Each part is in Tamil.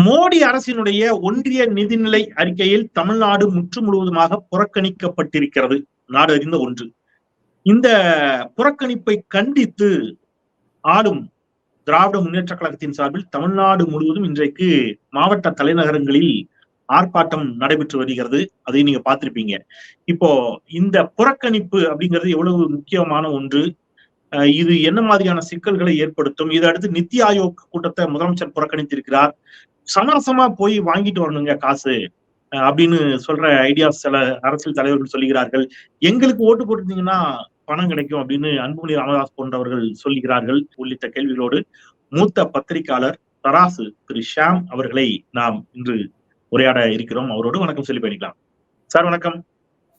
மோடி அரசினுடைய ஒன்றிய நிதிநிலை அறிக்கையில் தமிழ்நாடு முற்று முழுவதுமாக புறக்கணிக்கப்பட்டிருக்கிறது நாடு அறிந்த ஒன்று. இந்த புறக்கணிப்பை கண்டித்து ஆளும் திராவிட முன்னேற்ற கழகத்தின் சார்பில் தமிழ்நாடு முழுவதும் இன்றைக்கு மாவட்ட தலைநகரங்களில் ஆர்ப்பாட்டம் நடைபெற்று வருகிறது. அதை நீங்க பார்த்திருப்பீங்க. இப்போ இந்த புறக்கணிப்பு அப்படிங்கிறது எவ்வளவு முக்கியமான ஒன்று. இது என்ன மாதிரியான சிக்கல்களை ஏற்படுத்தும்? இதை அடுத்து நித்தி ஆயோக் கூட்டத்தை முதலமைச்சர் புறக்கணித்திருக்கிறார். சமரசமா போய் வாங்கிட்டு வரணுங்க காசு. அப்படின்னு சொல்ற ஐடியாஸ் சில அரசியல் தலைவர்கள் சொல்லுகிறார்கள். எங்களுக்கு ஓட்டு போட்டிருந்தீங்கன்னா பணம் கிடைக்கும் அப்படின்னு அன்புமணி ராமதாஸ் போன்றவர்கள் சொல்லுகிறார்கள் உள்ளிட்ட கேள்விகளோடு. மூத்த பத்திரிகையாளர் தராசு திரு ஷாம் அவர்களை நாம் இன்று உரையாட இருக்கிறோம். அவரோடு வணக்கம் சொல்லி பயணிக்கலாம். சார் வணக்கம்.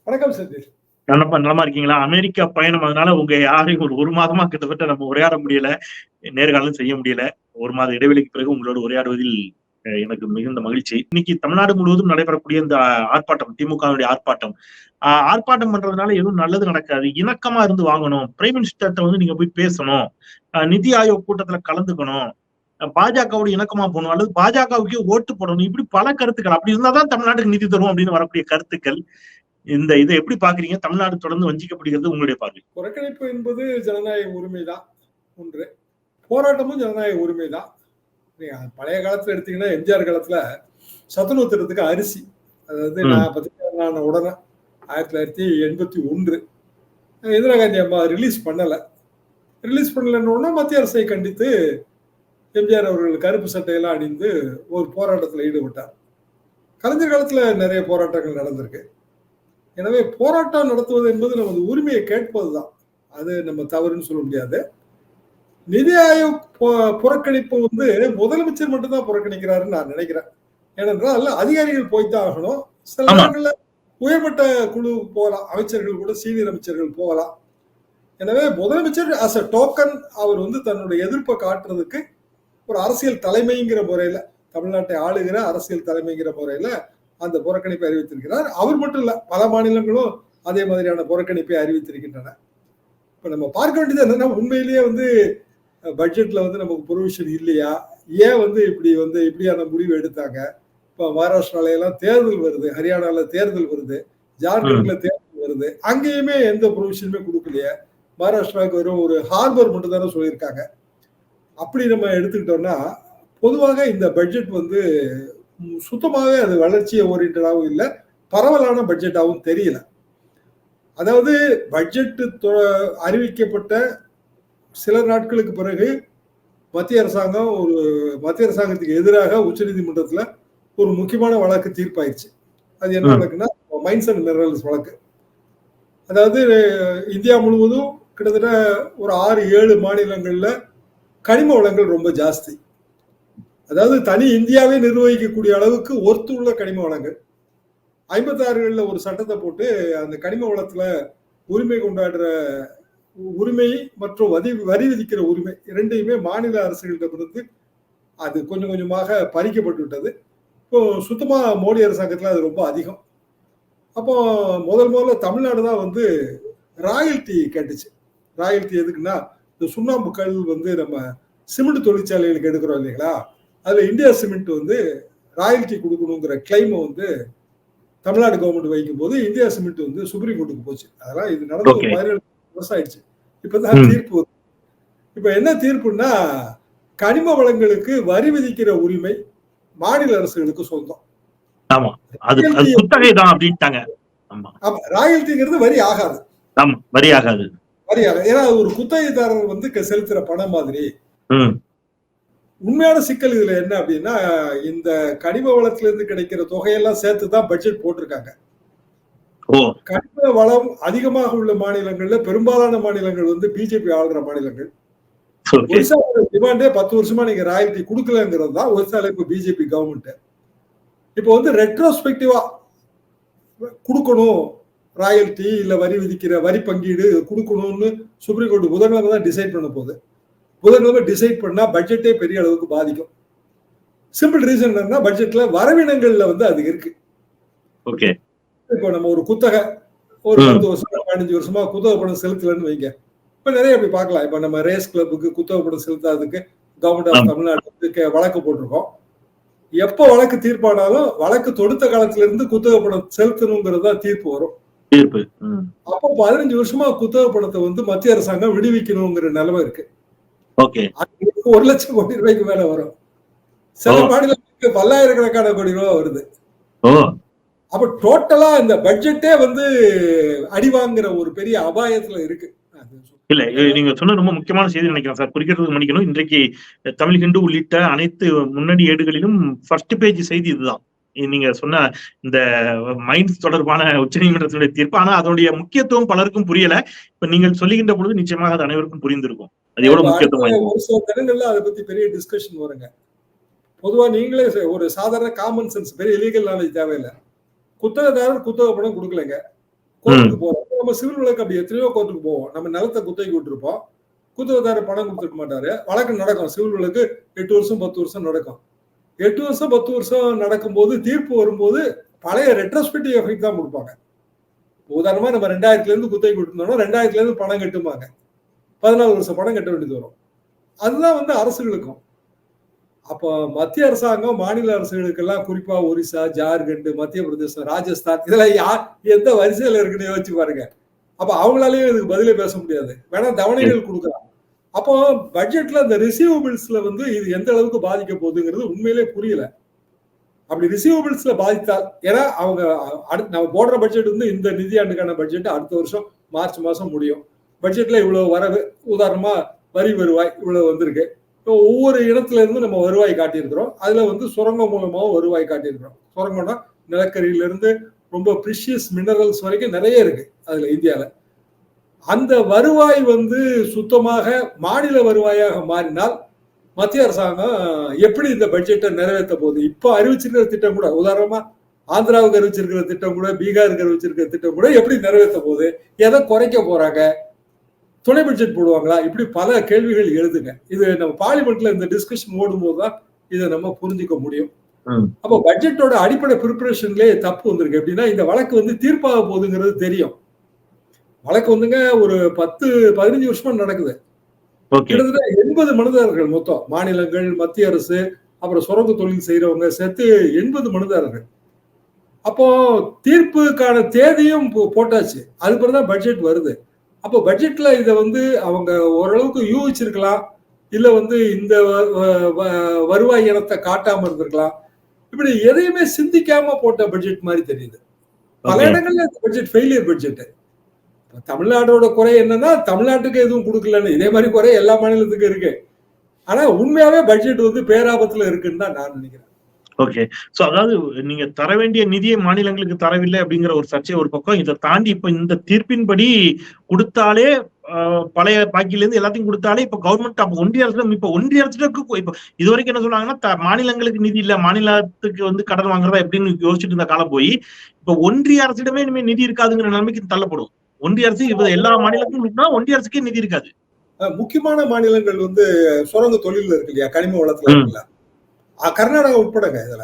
வணக்கம் சதீஷ். நல்லப்பா நலமா இருக்கீங்களா? அமெரிக்கா பயணம் அதனால உங்க யாரையும் ஒரு ஒரு மாதமா கிட்டத்தட்ட நம்ம உரையாட முடியல. நேர்காணலும் செய்ய முடியல. ஒரு மாத இடைவெளிக்கு பிறகு உங்களோட உரையாடுவதில் எனக்கு மிகுந்த மகிழ்ச்சி. இன்னைக்கு தமிழ்நாடு முழுவதும் நடைபெறக்கூடிய இந்த ஆர்ப்பாட்டம் திமுகவுடைய ஆர்ப்பாட்டம். ஆர்ப்பாட்டம் பண்றதுனால எதுவும் நல்லது நடக்காது. இணக்கமா இருந்து வாங்கணும். பிரைம் மினிஸ்டர்கிட்ட வந்து நீங்க போய் பேசணும். நிதி ஆயோக் கூட்டத்துல கலந்துக்கணும். பாஜகவோட இணக்கமா போகணும். அல்லது பாஜகவுக்கே ஓட்டு போடணும். இப்படி பல கருத்துக்கள். அப்படி இருந்தாதான் தமிழ்நாட்டுக்கு நிதி தரும் அப்படின்னு வரக்கூடிய கருத்துக்கள். இந்த இதை எப்படி பாக்குறீங்க? தமிழ்நாடு தொடர்ந்து வஞ்சிக்கப்படுகிறது உங்களுடைய பார்வை. புறக்கணிப்பு என்பது ஜனநாயக உரிமைதான் ஒன்று. போராட்டமும் ஜனநாயக உரிமைதான். பழைய காலத்துல எடுத்தீங்கன்னா எம்ஜிஆர் காலத்துல சத்துணவு திட்டத்துக்கு அரிசி. அதாவது ம். நான் பத்திரிகையான உடனே ஆயிரத்தி தொள்ளாயிரத்தி எண்பத்தி ஒன்று இந்திரா காந்தி அம்மா ரிலீஸ் பண்ணல. ரிலீஸ் பண்ணலன்னு மத்திய அரசை கண்டித்து எம்ஜிஆர் அவர்கள் கருப்பு சட்டையெல்லாம் அணிந்து ஒரு போராட்டத்தில் ஈடுபட்டார். கலைஞர் காலத்துல நிறைய போராட்டங்கள் நடந்திருக்கு. எனவே போராட்டம் நடத்துவது என்பது நமது உரிமையை கேட்பதுதான். அது நம்ம தவறுன்னு சொல்ல முடியாது. நிதி ஆயோக் புறக்கணிப்பு வந்து முதலமைச்சர் மட்டும்தான் புறக்கணிக்கிறாருன்னு நான் நினைக்கிறேன். ஏனென்றால் அதிகாரிகள் போய்த்தான் ஆகணும். சில. நேரங்கள்ல உயர்மட்ட குழு போகலாம். அமைச்சர்கள் கூட சீனியர் அமைச்சர்கள் போகலாம். எனவே முதலமைச்சர் அஸ் அ டோக்கன் அவர் வந்து தன்னுடைய எதிர்ப்பை காட்டுறதுக்கு ஒரு அரசியல் தலைமைங்கிற முறையில தமிழ்நாட்டை ஆளுகிற அரசியல் தலைமைங்கிற முறையில அந்த புறக்கணிப்பை அறிவித்திருக்கிறார். அவர் மட்டும் இல்ல பல மாநிலங்களும் அதே மாதிரியான புறக்கணிப்பை அறிவித்திருக்கின்றன. இப்ப நம்ம பார்க்க வேண்டியது என்னன்னா உண்மையிலேயே வந்து பட்ஜெட்ல வந்து நமக்கு ப்ரொவிஷன் இல்லையா? ஏன் வந்து இப்படி வந்து இப்படியான முடிவு எடுத்தாங்க? இப்ப மகாராஷ்டிரால எல்லாம் தேர்தல் வருது ஹரியானால தேர்தல் வருது ஜார்க்கண்ட்ல தேர்தல் வருது. அங்கேயுமே எந்த ப்ரொவிஷனுமே கொடுக்கலையே. மகாராஷ்டிராவுக்கு வெறும் ஒரு ஹார்பர் மட்டும் தானே சொல்லியிருக்காங்க. அப்படி நம்ம எடுத்துக்கிட்டோம்னா பொதுவாக இந்த பட்ஜெட் வந்து ம், சுத்தமாவே அது வளர்ச்சியை ஓரியன்டாகவும் இல்லை பரவலான பட்ஜெட்டாகவும் தெரியல. அதாவது பட்ஜெட் அறிவிக்கப்பட்ட சில நாட்களுக்கு பிறகு மத்திய அரசாங்கம் ஒரு மத்திய அரசாங்கத்துக்கு எதிராக உச்சநீதிமன்றத்துல ஒரு முக்கியமான வழக்கு தீர்ப்பாயிருச்சு அது என்ன. வழக்குன்னா மைன்ஸ் அண்ட் மினரல்ஸ் வழக்கு. அதாவது இந்தியா முழுவதும் கிட்டத்தட்ட ஒரு ஆறு ஏழு மாநிலங்கள்ல கனிம வளங்கள் ரொம்ப ஜாஸ்தி. அதாவது தனி இந்தியாவே நிர்வகிக்கக்கூடிய அளவுக்கு ஒர்த்துள்ள கனிம வளங்கள். ஐம்பத்தாறுகள்ல ஒரு சட்டத்தை போட்டு அந்த கனிம வளத்துல உரிமை கொண்டாடுற உரிமை மற்றும் வரி வரி விதிக்கிற உரிமை இரண்டையுமே மாநில அரசுகளிடமிருந்து அது கொஞ்சம் கொஞ்சமாக பறிக்கப்பட்டு விட்டது இப்போ சுத்தமா மோடி அரசாங்கத்துல அது ரொம்ப அதிகம். அப்போ முதல் முதல்ல தமிழ்நாடு தான் வந்து ராயல்டி கேட்டுச்சு. ராயல்டி எதுக்குன்னா இந்த சுண்ணாம்பு கல் வந்து நம்ம சிமெண்ட் தொழிற்சாலைகளுக்கு எடுக்கிறோம் இல்லைங்களா? அதுல இந்தியா சிமெண்ட் வந்து ராயல்டி கொடுக்கணுங்கிற கிளைமை வந்து தமிழ்நாடு கவர்மெண்ட் வைக்கும் போது இந்தியா சிமெண்ட் வந்து சுப்ரீம் கோர்ட்டுக்கு போச்சு. அதெல்லாம் இது நடந்து. பதினேழு வருஷம் ஆயிடுச்சு இப்பதான். தீர்ப்பு. இப்ப என்ன தீர்ப்புன்னா கனிம வளங்களுக்கு வரி விதிக்கிற உரிமை மாநில அரசுகளுக்கு சொந்தம். ராயல்டிங்கிறது வரி ஆகாது. வரி ஆகாது. வரி ஆகாது. ஏன்னா ஒரு குத்தகைதாரர் வந்து செலுத்துற பணம் மாதிரி. உண்மையான சிக்கல் இதுல என்ன அப்படின்னா இந்த கனிம வளத்துல இருந்து கிடைக்கிற தொகையெல்லாம் சேர்த்து தான் பட்ஜெட் போட்டிருக்காங்க. கனிம வளம் அதிகமாக உள்ள மாநிலங்கள்ல பெரும்பாலான மாநிலங்கள் வந்து பிஜேபி ஆளுகிற மாநிலங்கள். ஒரிசாவோட டிமாண்டே பத்து வருஷமா நீங்க ராயல்டி கொடுக்கலங்கிறது தான் ஒரிசால இப்ப பிஜேபி கவர்மெண்ட் இப்போ வந்து ரெட்ரோஸ்பெக்டிவா கொடுக்கணும். ராயல்டி இல்ல வரி விதிக்கிற வரி பங்கீடு கொடுக்கணும்னு சுப்ரீம் கோர்ட் புதன்கிழமை தான் டிசைட் பண்ண போகுது. புதன்கிழமை டிசைட் பண்ணா பட்ஜெட்டே பெரிய அளவுக்கு பாதிக்கும். சிம்பிள் ரீசன் என்னன்னா பட்ஜெட்ல வரவினங்கள்ல வந்து அது இருக்கு. ஓகே இப்போ நம்ம ஒரு குத்தகை ஒரு. பத்து வருஷமா பதினஞ்சு வருஷமா குத்தகை பணம் செலுத்தலன்னு வைங்க. இப்ப நிறைய அப்படி பார்க்கலாம். இப்ப நம்ம ரேஸ் கிளப்புக்கு குத்தகை பணம் செலுத்தாததுக்கு கவர்மெண்ட் ஆஃப். தமிழ்நாடு வந்து வழக்கு போட்டிருக்கோம். எப்ப வழக்கு தீர்ப்பானாலும் வழக்கு தொடுத்த காலத்துல இருந்து குத்தகை பணம் செலுத்தணுங்கிறது தான் தீர்ப்பு. வரும். அப்போ பதினஞ்சு வருஷமா குத்தகை பணத்தை வந்து மத்திய அரசாங்கம் விடுவிக்கணுங்கிற நிலைமை இருக்கு. ஓகே. அதுக்கு ஒரு லட்சம் கோடி ரூபாய்க்கு மேல வரும். சில. மாநிலங்களுக்கு பல்லாயிரக்கணக்கான கோடி ரூபாய் வருது. ஓ. அப்ப டோட்டலா இந்த பட்ஜெட்டே வந்து அடி வாங்குற ஒரு பெரிய அபாயத்துல இருக்கு. இல்ல நீங்க சொன்ன ரொம்ப முக்கியமான செய்தி நினைக்கிறேன் சார். குறிக்கிறதுக்கு மன்னிக்கணும். இன்றைக்கு தமிழ் ஹிந்து உள்ளிட்ட அனைத்து முன்னணி ஏடுகளிலும் ஃபர்ஸ்ட் பேஜ் செய்தி இதுதான். இது நீங்க சொன்ன இந்த மைண்ட்ஸ் தொடர்பான உச்சநீதிமன்றத்தினுடைய தீர்ப்பு. ஆனா அதனுடைய முக்கியத்துவம் பலருக்கும் புரியல. இப்ப நீங்கள் சொல்லுகின்ற பொழுது நிச்சயமாக அது அனைவருக்கும் புரிந்திருக்கும். அது எவ்வளவு முக்கியத்துவம். ஒரு சில தினங்கள்ல அதை பத்தி பெரிய டிஸ்கஷன் வருங்க. பொதுவா நீங்களே ஒரு சாதாரண காமன் சென்ஸ் பெரிய லீகல் நாலேஜ் தேவையில்லை. குத்தகைதாரர் குத்தகை பணம் கொடுக்கலங்க. கோர்ட்டுக்கு போறோம். நம்ம சிவில் வழக்கு அப்படி எத்தனையோ கோர்ட்டுக்கு போவோம். நம்ம நிலத்தை குத்தகைக்கு விட்டுருப்போம் குத்தகைதாரர் பணம் கொடுத்துருக்க மாட்டாரு. வழக்கு நடக்கும். சிவில் வழக்கு எட்டு வருஷம் பத்து வருஷம் நடக்கும். எட்டு வருஷம் பத்து வருஷம் நடக்கும்போது தீர்ப்பு வரும்போது பழைய ரெட்ரோஸ்பெக்டிவ் எஃபெக்ட் தான் கொடுப்பாங்க. உதாரணமா நம்ம ரெண்டாயிரத்துல இருந்து குத்தகை விட்டுருந்தோம்னா ரெண்டாயிரத்துல இருந்து பணம் கட்டுமாங்க பதினாலு வருஷம் பணம் கட்ட வேண்டியது வரும். அதுதான் வந்து அரசுகளுக்கும் அப்போ மத்திய அரசாங்கம் மாநில அரசுகளுக்கெல்லாம் குறிப்பா ஒரிசா ஜார்க்கண்ட் மத்திய பிரதேசம் ராஜஸ்தான் இதெல்லாம் யார் எந்த வரிசையில இருக்குன்னு யோசிச்சு பாருங்க. அப்ப அவங்களாலேயும் இதுக்கு பதிலே பேச முடியாது. வேணா தவணைகள் கொடுக்கலாம். அப்போ பட்ஜெட்ல அந்த ரிசீவபிள்ஸ்ல வந்து இது எந்த அளவுக்கு பாதிக்க போகுதுங்கிறது உண்மையிலே புரியல. அப்படி ரிசீவபிள்ஸ்ல பாதித்தால் ஏன்னா அவங்க அடுத்து நம்ம போடுற பட்ஜெட் வந்து இந்த நிதியாண்டுக்கான பட்ஜெட் அடுத்த வருஷம் மார்ச் மாசம் முடியும். பட்ஜெட்ல இவ்வளவு வரவு உதாரணமா வரி வருவாய் இவ்வளவு வந்திருக்கு. ஒவ்வொரு இடத்துல இருந்து நம்ம வருவாய் காட்டியிருக்கிறோம். அதுல வந்து சுரங்கம் மூலமாக வருவாய் காட்டியிருக்கிறோம். சுரங்கம்னா நிலக்கரியிலிருந்து ரொம்ப ப்ரிஷியஸ் மினரல்ஸ் வரைக்கும் நிறைய இருக்கு அதுல இந்தியாவில் அந்த வருவாய் வந்து சுத்தமாக மாநில வருவாயாக மாறினால் மத்திய அரசாங்கம் எப்படி இந்த பட்ஜெட்டை நிறைவேற்ற போகுது? இப்போ அறிவிச்சிருக்கிற திட்டம் கூட உதாரணமா ஆந்திராவுக்கு அறிவிச்சிருக்கிற திட்டம் கூட பீகாருக்கு அறிவிச்சிருக்கிற திட்டம் கூட எப்படி நிறைவேற்ற போகுது? எதை குறைக்க போறாங்க? துணை பட்ஜெட் போடுவாங்களா? இப்படி பல கேள்விகள் எழுதுங்க. இது நம்ம பார்லிமெண்ட்ல இந்த டிஸ்கஷன் ஓடும்போது தான் இதை நம்ம புரிஞ்சுக்க முடியும். அப்போ பட்ஜெட்டோட அடிப்படை ப்ரிப்பரேஷன்லேயே தப்பு வந்திருக்கு. எப்படின்னா இந்த வழக்கு வந்து தீர்ப்பாக போகுதுங்கிறது தெரியும். வழக்கு வந்துங்க ஒரு பத்து பதினஞ்சு வருஷமா நடக்குது. கிட்டத்தட்ட எண்பது மனுதாரர்கள் மொத்தம். மாநிலங்கள் மத்திய அரசு அப்புறம் சுரங்க தொழில் செய்யறவங்க சேர்த்து எண்பது மனுதாரர்கள். அப்போ தீர்ப்புக்கான தேதியும் போட்டாச்சு. அது பிறகுதான் பட்ஜெட் வருது. அப்போ பட்ஜெட்ல இதை வந்து அவங்க ஓரளவுக்கு யூகிச்சிருக்கலாம். இல்ல வந்து இந்த வருவாய் இனத்தை காட்டாம இருந்திருக்கலாம். இப்படி எதையுமே சிந்திக்காம போட்ட பட்ஜெட் மாதிரி தெரியுது. பல. இடங்கள்ல இந்த பட்ஜெட் ஃபெயிலியர் பட்ஜெட் தமிழ்நாடோட குறை என்னன்னா தமிழ்நாட்டுக்கு எதுவும் கொடுக்கலன்னு. இதே மாதிரி குறை எல்லா மாநிலத்துக்கும் இருக்கு. ஆனா உண்மையாவே பட்ஜெட் வந்து பேராபத்துல இருக்குன்னு தான் நான் நினைக்கிறேன். ஓகே சோ அதாவது நீங்க தர வேண்டிய நிதியை மாநிலங்களுக்கு தரவில்லை அப்படிங்கிற ஒரு சர்ச்சை ஒரு பக்கம் இதை தாண்டி இப்ப இந்த தீர்ப்பின்படி கொடுத்தாலே பழைய பாக்கியில இருந்து எல்லாத்தையும் கொடுத்தாலே இப்ப கவர்மெண்ட் அப்ப ஒன்றிய அரசு இப்ப ஒன்றிய அரசுக்கு இப்ப இது வரைக்கும் என்ன சொன்னாங்கன்னா மாநிலங்களுக்கு நிதி இல்ல மாநிலத்துக்கு வந்து கடன் வாங்குறதா எப்படின்னு யோசிச்சுட்டு இருந்த காலம் போய் இப்ப ஒன்றிய அரசிடமே இனிமே நிதி இருக்காதுங்கிற நிலைமைக்கு தள்ளப்படும். ஒன்றிய அரசு எல்லா மாநிலத்துக்கும் ஒன்றிய அரசுக்கே நிதி இருக்காது. முக்கியமான மாநிலங்கள் வந்து சுரங்க தொழில் இருக்கு இல்லையா? கனிம வளத்துல. இருக்குல்ல? கர்நாடகா உட்படங்க இதுல.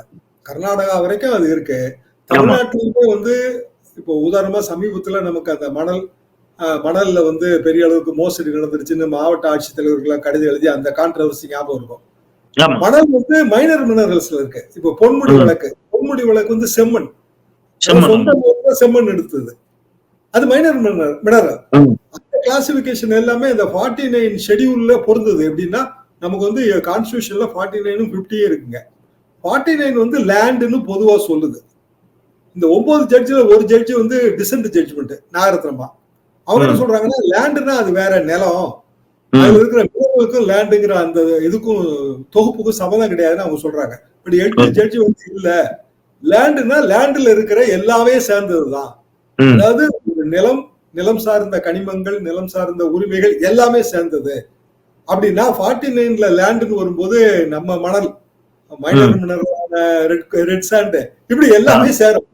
கர்நாடகா வரைக்கும் அது இருக்கு. தமிழ்நாட்டிலுமே வந்து இப்போ உதாரணமா சமீபத்துல நமக்கு அந்த மணல் மணல்ல வந்து பெரிய அளவுக்கு மோசடி நடந்துருச்சுன்னு மாவட்ட ஆட்சித்தலைவர்களாம் கடிதம் எழுதி அந்த கான்ட்ரவர்சி ஞாபகம் இருக்கும். மணல் வந்து மைனர் மினரல்ஸ்ல இருக்கு. இப்போ பொன்முடி. வழக்கு பொன்முடி வழக்கு வந்து செம்மண். செம்மண். சொந்த செம்மண் எடுத்தது. அது மைனர் மினரல். அந்த கிளாசிபிகேஷன் எல்லாமே இந்த ஃபார்ட்டி நைன் ஷெடியூல்ல பொருந்தது. எப்படின்னா நமக்கு வந்து கான்ஸ்டியூஷன்ல ஃபார்ட்டி நைனும் ஃபிஃப்டியே இருக்குங்க ஃபார்ட்டி நைன் வந்து லேண்டுன்னு பொதுவா சொல்லுது இந்த ஒன்பது ஜட்ஜில் ஒரு ஜட்ஜி வந்து டிசன்ட் ஜட்ஜ்மெண்ட் நாகரத்னமா அவங்க என்ன. சொல்றாங்கன்னா லேண்டுன்னா அது வேற நிலம். அதுல இருக்கிற மினரலுக்கும் லேண்டுங்கிற அந்த இதுக்கும் தொகுப்புக்கும் சம்மதம் கிடையாதுன்னு அவங்க சொல்றாங்க பட் எட்டு. ஜட்ஜி வந்து இல்ல லேண்டுனா லேண்ட்ல இருக்கிற எல்லாமே சேர்ந்ததுதான். அதாவது நிலம் நிலம் சார்ந்த கனிமங்கள் நிலம் சார்ந்த உரிமைகள் எல்லாமே சேர்ந்தது அப்படின்னா ஃபார்ட்டி நைன்ல லேண்டுன்னு வரும்போது நம்ம மணல் மைனர் மினரலான ரெட் ரெட் சாண்ட் இப்படி எல்லாமே சேரும்.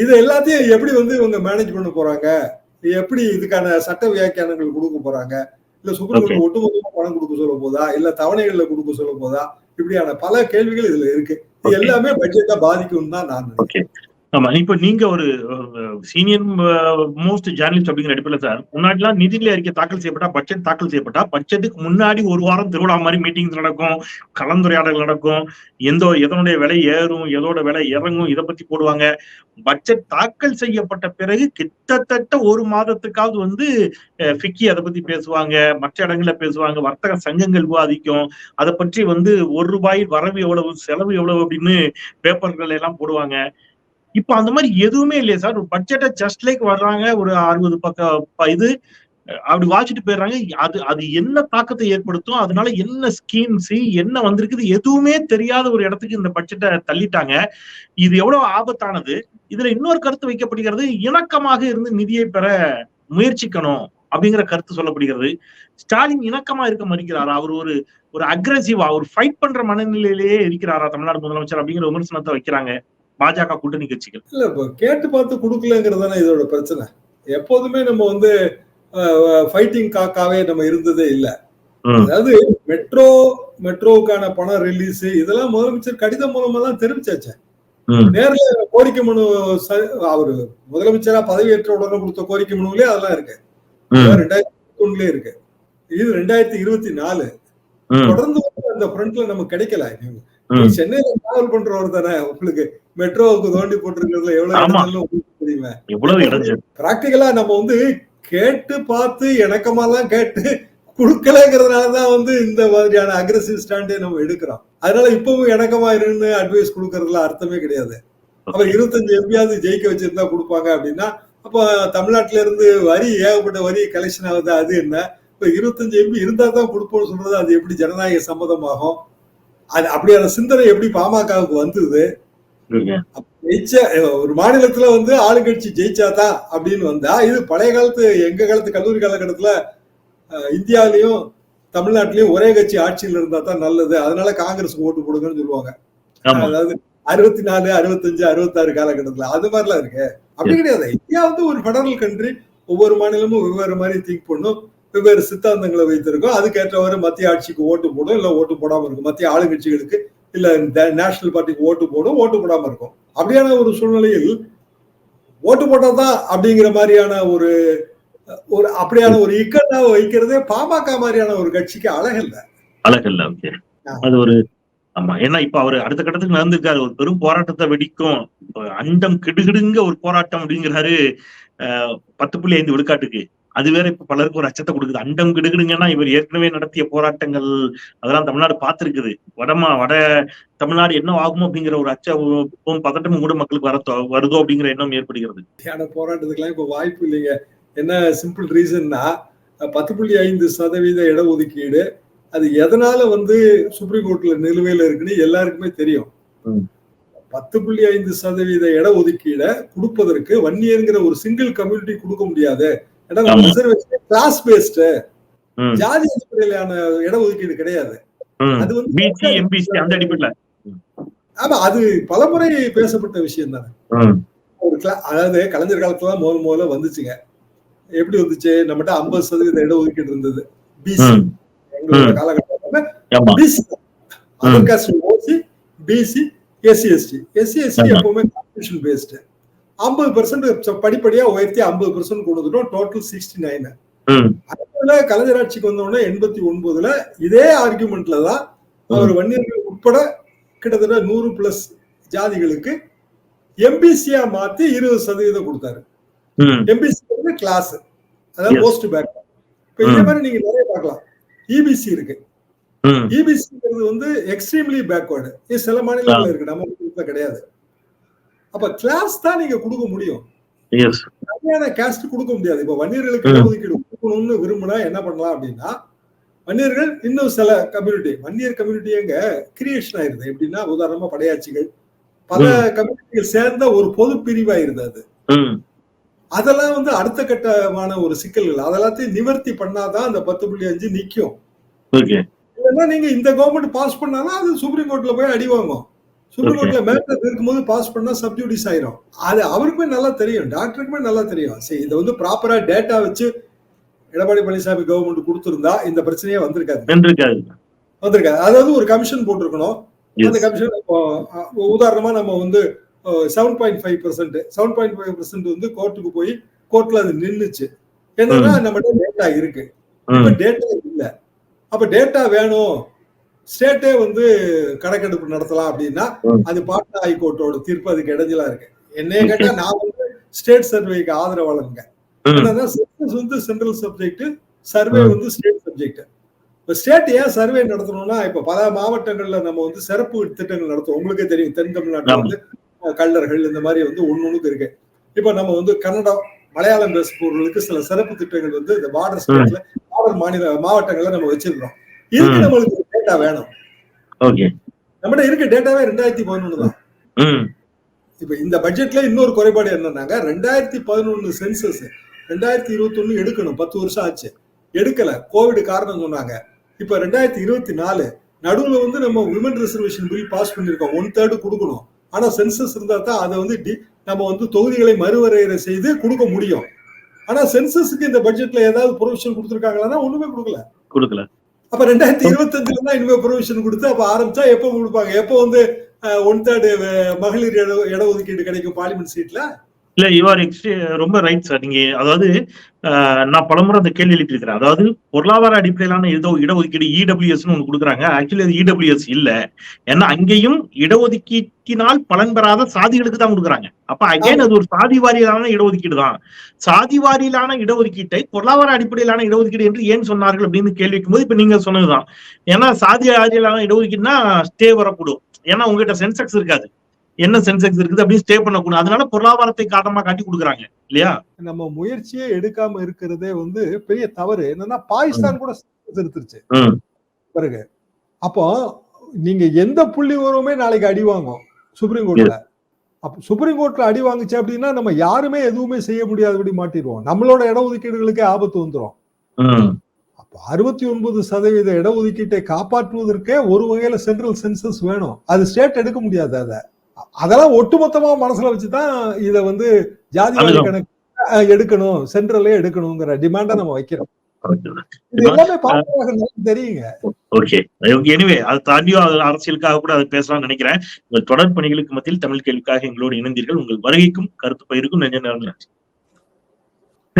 இது எல்லாத்தையும் எப்படி வந்து இவங்க மேனேஜ் பண்ண போறாங்க? எப்படி இதுக்கான சட்ட வியாக்கியானங்கள் கொடுக்க போறாங்க? இல்ல சுப்ரீம் ஒட்டுமொத்தமா பணம் கொடுக்க சொல்ல போதா? இல்ல தவணைகள்ல கொடுக்க சொல்ல போதா? இப்படியான பல கேள்விகள் இதுல இருக்கு. இது. எல்லாமே பட்ஜெட்டை பாதிக்கும் தான் நான் ஆமா இப்ப நீங்க ஒரு சீனியர் மோஸ்ட் ஜேர்னலிஸ்ட் அப்படிங்கிற அடிப்படையில் சார் முன்னாடிலாம் நிதிநிலை அறிக்கை தாக்கல் செய்யப்பட்டா பட்ஜெட் தாக்கல் செய்யப்பட்டா பட்ஜெட்டுக்கு முன்னாடி ஒரு வாரம் திருவிழா மாதிரி மீட்டிங்ஸ் நடக்கும் கலந்துரையாடல் நடக்கும் எந்த எதனுடைய விலை ஏறும் எதோட விலை இறங்கும் இதை பத்தி போடுவாங்க. பட்ஜெட் தாக்கல் செய்யப்பட்ட பிறகு கிட்டத்தட்ட ஒரு மாதத்துக்காவது வந்து ஃபிக்கி அதை பத்தி பேசுவாங்க மற்ற இடங்கள்ல பேசுவாங்க வர்த்தக சங்கங்கள் விவாதிக்கும் அதை பற்றி வந்து ஒரு ரூபாயில் வரவு எவ்வளவு செலவு எவ்வளவு அப்படின்னு பேப்பர்கள் எல்லாம் போடுவாங்க. இப்ப அந்த மாதிரி எதுவுமே இல்லையா சார். ஒரு பட்ஜெட்டை ஜஸ்ட் லைக் வர்றாங்க ஒரு அறுபது பக்க இது அப்படி வாசிட்டு போயிடுறாங்க. அது அது என்ன தாக்கத்தை ஏற்படுத்தும்? அதனால என்ன ஸ்கீம்ஸ் என்ன வந்திருக்குது? எதுவுமே தெரியாத ஒரு இடத்துக்கு இந்த பட்ஜெட்டை தள்ளிட்டாங்க. இது எவ்வளவு ஆபத்தானது? இதுல இன்னொரு கருத்து வைக்கப்படுகிறது இணக்கமாக இருந்து நிதியை பெற முயற்சிக்கணும் அப்படிங்கிற கருத்து சொல்லப்படுகிறது. ஸ்டாலின் இணக்கமா இருக்க மறுக்கிறாரா? அவர் ஒரு ஒரு அக்ரஸிவா ஒரு ஃபைட் பண்ற மனநிலையிலேயே இருக்கிறாரா தமிழ்நாடு முதலமைச்சர் அப்படிங்கிற விமர்சனத்தை வைக்கிறாங்க. பாஜக கூட்டணி கட்சிகள். இல்ல கேட்டு பார்த்து கொடுக்கலங்கிறது தானே இதோட பிரச்சனை. எப்போதுமே நம்ம வந்து ஃபைட்டிங் காக்காவே நம்ம இருந்ததே இல்ல. அதாவது மெட்ரோ மெட்ரோவுக்கான பணம் ரிலீஸ் இதெல்லாம் முதலமைச்சர் கடிதம் மூலமா தான் தெரிவிச்சாச்சு. நேர்ல கோரிக்கை மனு அவரு முதலமைச்சரா பதவியேற்ற உடனே கொடுத்த கோரிக்கை மனுவிலே அதெல்லாம் இருக்கு. ரெண்டாயிரத்தி ஒண்ணுலயே இருக்கு. இது ரெண்டாயிரத்தி இருபத்தி நாலு. தொடர்ந்து அந்த ஃப்ரண்ட்ல நம்ம கிடைக்கல. சென்னையில டிராவல் பண்றவர் தானே உங்களுக்கு? மெட்ரோவுக்கு தோண்டி போட்டிருக்கிறதுல எவ்வளவு தெரியுமே? எவ்வளவு பிராக்டிக்கலா நம்ம வந்து கேட்டு பார்த்து இணக்கமாலாம் கேட்டு கொடுக்கலங்கிறதுனாலதான் வந்து இந்த மாதிரியான அக்ரசிவ் ஸ்டாண்டே நம்ம எடுக்கிறோம். அதனால இப்பவும் இணக்கமா இருந்து அட்வைஸ் கொடுக்கறதுல அர்த்தமே கிடையாது. அவர் இருபத்தஞ்சு எம்பியாவது ஜெயிக்க வச்சிருந்தா கொடுப்பாங்க அப்படின்னா அப்ப தமிழ்நாட்டுல இருந்து வரி ஏகப்பட்ட வரி கலெக்ஷன் ஆகுது அது என்ன? இப்ப இருபத்தஞ்சு எம்பி இருந்தா தான் கொடுப்போம்னு சொல்றது அது எப்படி ஜனநாயக சம்மதமாகும்? அது அப்படியான சிந்தனை எப்படி பாமகவுக்கு வந்தது. ஜெயிச்ச ஒரு மாநிலத்துல வந்து ஆளுங்கட்சி ஜெயிச்சாதான் அப்படின்னு வந்தா இது பழைய காலத்து எங்க காலத்து கல்லூரி காலகட்டத்துல இந்தியாவிலயும் தமிழ்நாட்டிலயும் ஒரே கட்சி ஆட்சியில் இருந்தா தான் நல்லது. அதனால காங்கிரஸ் ஓட்டு போடுங்கன்னு சொல்லுவாங்க. அதாவது அறுபத்தி நாலு அறுபத்தஞ்சு அறுபத்தாறு காலகட்டத்துல அது மாதிரிலாம் இருக்கு. அப்படி கிடையாது. இந்தியா வந்து ஒரு ஃபெடரல் கண்ட்ரி ஒவ்வொரு மாநிலமும் வெவ்வேறு மாதிரி திங்க் பண்ணும். வெவ்வேறு சித்தாந்தங்களை வைத்திருக்கும். அதுக்கேற்றவாறு மத்திய ஆட்சிக்கு ஓட்டு போடும். இல்ல ஓட்டு போடாம இருக்கும். மத்திய ஆளுங்கட்சிகளுக்கு இல்ல நேஷனல் பார்ட்டிக்கு ஓட்டு போடும் ஓட்டு போடாம இருக்கும். அப்படியான ஒரு சூழ்நிலையில் ஓட்டு போட்டாதான் அப்படிங்கிற மாதிரியான ஒரு ஒரு அப்படியான ஒரு இக்கட்டா வைக்கிறதே பாமக மாதிரியான ஒரு கட்சிக்கு அழகில்ல அழகல்ல ஓகே. அது ஒரு ஆமா. ஏன்னா இப்ப அவரு அடுத்த கட்டத்துக்கு நடந்திருக்காரு. ஒரு பெரும் போராட்டத்தை வெடிக்கும். அண்டம் கிடுகிடுங்க ஒரு போராட்டம் அப்படிங்கிறாரு. பத்து புள்ளி ஐந்து விழுக்காட்டுக்கு. அது வேற இப்ப பலருக்கு ஒரு அச்சத்தை கொடுக்குது. அண்டம் கிடுகிடுங்கன்னா இவர் ஏற்கனவே நடத்திய போராட்டங்கள் அதெல்லாம் தமிழ்நாடு பார்த்திருக்குது. வடமா வட தமிழ்நாடு என்ன ஆகுமோ அப்படிங்கிற ஒரு அச்சமும் பதட்டமும் கூட மக்களுக்கு வர வருதோ அப்படிங்கிற எண்ணம் ஏற்படுகிறது. சரியான போராட்டத்துக்கெல்லாம் இப்ப வாய்ப்பு இல்லைங்க. என்ன சிம்பிள் ரீசன்னா பத்து புள்ளி ஐந்து சதவீத இடஒதுக்கீடு அது எதனால வந்து சுப்ரீம் கோர்ட்ல நிலுவையில இருக்குன்னு எல்லாருக்குமே தெரியும். பத்து புள்ளி ஐந்து சதவீத இடஒதுக்கீடை கொடுப்பதற்கு வன்னியருங்கிற ஒரு சிங்கிள் கம்யூனிட்டி கொடுக்க முடியாது. Class based. ஜாதி அடிப்படையிலான இடஒதுக்கீடு கிடையாது. அது வந்து ஆமா அது பலமுறை பேசப்பட்ட விஷயம் தானே. ஒரு அதாவது கலைஞர் காலத்துல தான் முதல் முதல்ல வந்துச்சுங்க. எப்படி வந்துச்சு? நம்மகிட்ட ஐம்பது சதவீத இடஒதுக்கீடு இருந்தது. பிசி. எங்களோட. காலகட்டத்தில் BC other caste OC BC SC ST SC ST. எப்பவுமே கான்ஸ்டியூஷன் பேஸ்டு ஐம்பது பர்சன்ட் படிப்படியா உயர்த்தி ஐம்பது பர்சன்ட் கொண்டு வந்துட்டோம் டோட்டல் சிக்ஸ்டி நைன் ம். கலைஞர் ஆட்சிக்கு வந்த உடனே எண்பத்தி ஒன்பதுல இதே ஆர்குமெண்ட்ல தான் அவர் வன்னியர்கள் உட்பட கிட்டத்தட்ட நூறு பிளஸ் ஜாதிகளுக்கு எம்பிசியா மாத்தி இருபது சதவீதம் கொடுத்தாரு. எம்பிசி வந்து கிளாஸ் அதாவது. போஸ்ட் பேக் இப்ப இந்த. மாதிரி நீங்க நிறைய பார்க்கலாம். இபிசி இருக்கு. ம். இபிசிங்கிறது வந்து எக்ஸ்ட்ரீம்லி பேக்வர்டு இது சில மாநிலங்கள்ல இருக்கு. நம்ம கிடையாது. அப்ப கிளாஸ் தான் நீங்க கொடுக்க முடியும். சரியான கேஸ்ட் கொடுக்க முடியாது. இப்ப வன்னியர்களுக்கு. இடஒதுக்கீடு கொடுக்கணும்னு விரும்பினா என்ன பண்ணலாம் அப்படின்னா வன்னியர்கள் இன்னும் சில கம்யூனிட்டி வன்னியர் கம்யூனிட்டி எங்க கிரியேஷன் ஆயிருது. எப்படின்னா உதாரணமா படையாட்சிகள். பல கம்யூனிட்டிகள் சேர்ந்த ஒரு பொது பிரிவாயிருது அது. அதெல்லாம் வந்து அடுத்த கட்டமான ஒரு சிக்கல்கள். அதெல்லாத்தையும் நிவர்த்தி பண்ணாதான் அந்த பத்து புள்ளி அஞ்சு நிக்கும். இல்லைன்னா நீங்க இந்த கவர்மெண்ட் பாஸ் பண்ணாலும் அது சுப்ரீம் கோர்ட்ல போய் அடி வாங்கும். சுப்ரீம் மேட்டர் இருக்கும்போது பாஸ் பண்ணா சப்ஜூடிஸ் ஆயிரும். அது அவருக்குமே நல்லா தெரியும். டாக்டருக்குமே நல்லா தெரியும். சரி இதை வந்து ப்ராப்பரா டேட்டா வச்சு எடப்பாடி பழனிசாமி கவர்மெண்ட் கொடுத்திருந்தா இந்த பிரச்சனையே வந்திருக்காது. வந்திருக்காது. அதாவது ஒரு கமிஷன் போட்டிருக்கணும். அந்த கமிஷன் உதாரணமா நம்ம வந்து seven point five percent seven point five percent வந்து கோர்ட்டுக்கு போய் கோர்ட்ல அது நின்னுச்சு. என்னன்னா நம்மகிட்ட டேட்டா இருக்கு. இப்ப டேட்டா இல்ல. அப்ப டேட்டா வேணும். ஸ்டேட்டே வந்து கணக்கெடுப்பு நடத்தலாம் அப்படின்னா. அது பாட்னா ஹைகோர்ட்டோட தீர்ப்பு அதுக்கு இடைஞ்சலா இருக்கு. என்னைய கேட்டா நான் வந்து ஸ்டேட் சர்வேக்கு ஆதரவாளருங்க சென்சஸ் வந்து சென்ட்ரல் சப்ஜெக்ட் சர்வே. வந்து ஸ்டேட் சப்ஜெக்ட் இப்ப ஸ்டேட் ஏன் சர்வே நடத்தணும்னா இப்ப பல மாவட்டங்கள்ல நம்ம வந்து சிறப்பு திட்டங்கள் நடத்துவோம். உங்களுக்கே தெரியும் தென் தமிழ்நாட்டுல. வந்து அஹ், கள்ளர்கள் இந்த மாதிரி வந்து ஒண்ணு இருக்கு. இப்ப நம்ம வந்து கன்னடம் மலையாளம் பேசுபவர்களுக்கு சில சிறப்பு திட்டங்கள் வந்து இந்த பார்டர் ஸ்டேட்ல பார்டர் மாநில மாவட்டங்கள்ல நம்ம வச்சிருக்கிறோம். இதுக்கு ம். நம்மளுக்கு டேட்டா வேணும். ஓகே. நம்மகிட்ட இருக்க டேட்டாவே ரெண்டாயிரத்தி பதினொன்னு தான். இப்ப இந்த பட்ஜெட்ல இன்னொரு குறைபாடு என்னன்னாங்க ரெண்டாயிரத்தி பதினொன்னு சென்சஸ் ரெண்டாயிரத்தி இருபத்தி ஒண்ணு எடுக்கணும். பத்து வருஷம் ஆச்சு. எடுக்கல. கோவிட் காரணம் சொன்னாங்க. இப்ப ரெண்டாயிரத்தி இருபத்தி நாலு நடுவுல வந்து நம்ம விமன் ரிசர்வேஷன் பில் பாஸ் பண்ணிருக்கோம் ஒன் தேர்டு கொடுக்கணும். ஆனா சென்சஸ் இருந்தா தான் அதை வந்து நம்ம வந்து தொகுதிகளை மறுவரையறை செய்து கொடுக்க முடியும். ஆனா சென்சஸ்க்கு இந்த பட்ஜெட்ல ஏதாவது ப்ரொவிஷன் கொடுத்துருக்காங்களா ஒண்ணுமே கொடுக்கல. கொடுக்கல. அப்ப ரெண்டாயிரத்தி இருபத்தஞ்சுல தான் இனிமே ப்ரொவிஷன் கொடுத்து அப்ப ஆரம்பிச்சா எப்போ கொடுப்பாங்க? எப்போ வந்து ஒன் தேர்டு மகளிர் இட இட ஒதுக்கீடு கிடைக்கும் பார்லிமெண்ட் சீட்ல இல்ல யுவர் எக்ஸ்ட்ரீ ரொம்ப ரைட் சார் நீங்க அதாவது நான் பலமுறை அந்த கேள்வி எழுப்பியிருக்கிறேன். அதாவது பொருளாதார அடிப்படையிலான ஏதோ இடஒதுக்கீடு இடபிள்யூஎஸ் ஒன்று கொடுக்குறாங்க. ஆக்சுவலி அது இடபிள்யூஎஸ் இல்ல. ஏன்னா அங்கேயும் இடஒதுக்கீட்டினால் பலன் பெறாத சாதிகளுக்கு தான் கொடுக்குறாங்க. அப்ப அகைன் அது ஒரு சாதி வாரியிலான இடஒதுக்கீடு தான். சாதி வாரியிலான இடஒதுக்கீட்டை பொருளாதார அடிப்படையிலான இடஒதுக்கீடு என்று ஏன் சொன்னார்கள் அப்படின்னு கேள்வி வைக்கும்போது இப்ப நீங்க சொன்னதுதான். ஏன்னா சாதி வாரியிலான இடஒதுக்கீடுனா ஸ்டே வரக்கூடும். ஏன்னா உங்ககிட்ட சென்செக்ஸ் இருக்காது. என்ன சென்செக்ஸ் இருக்குது அப்படின்னு ஸ்டே பண்ணக்கூடாது. அதனால பொருளாதாரத்தை காரணமா காட்டி கொடுக்குறாங்க. இல்லையா? நம்ம முயற்சியே எடுக்காம இருக்கிறதே வந்து பெரிய தவறு. என்னன்னா பாகிஸ்தான் கூட எடுத்துருச்சு. பிறகு. அப்போ நீங்க எந்த புள்ளி உரமே நாளைக்கு அடி வாங்கும் சுப்ரீம் கோர்ட்ல அப்ப சுப்ரீம் கோர்ட்ல அடி வாங்குச்சு அப்படின்னா நம்ம யாருமே எதுவுமே செய்ய முடியாதபடி மாட்டிடுவோம். நம்மளோட இடஒதுக்கீடுகளுக்கே ஆபத்து வந்துரும். ம். அப்ப அறுபத்தி ஒன்பது சதவீத இடஒதுக்கீட்டை காப்பாற்றுவதற்கே ஒரு வகையில சென்ட்ரல் சென்சஸ் வேணும். அது ஸ்டேட் எடுக்க முடியாது அத. அதெல்லாம் ஒட்டுமொத்தமா மனசுல வச்சுதான் இத வந்து அதுதான். கணக்கு எடுக்கணும் சென்ட்ரலே எடுக்கணுங்கிற டிமாண்ட நம்ம வைக்கிறோம். அரசியலுக்காக கூட அதை பேசலாம்னு நினைக்கிறேன். உங்கள் தொடர் பணிகளுக்கு மத்தியில் தமிழ் கேள்விக்காக எங்களோடு இணைந்தீர்கள். உங்கள் வருகைக்கும் கருத்து பயிருக்கும் நெஞ்ச நேரம் நன்றி.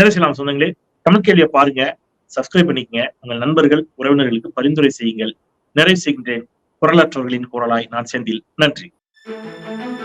நேரசிலாம் சொந்தங்களே. தமிழ் கேள்வியை பாருங்க சப்ஸ்கிரைப் பண்ணிக்கங்க. உங்கள் நண்பர்கள் உறவினர்களுக்கு பரிந்துரை செய்யுங்கள். நிறைவு செய்கின்றேன். குரலற்றவர்களின் குரலாய் நான் செந்தில். நன்றி. thank you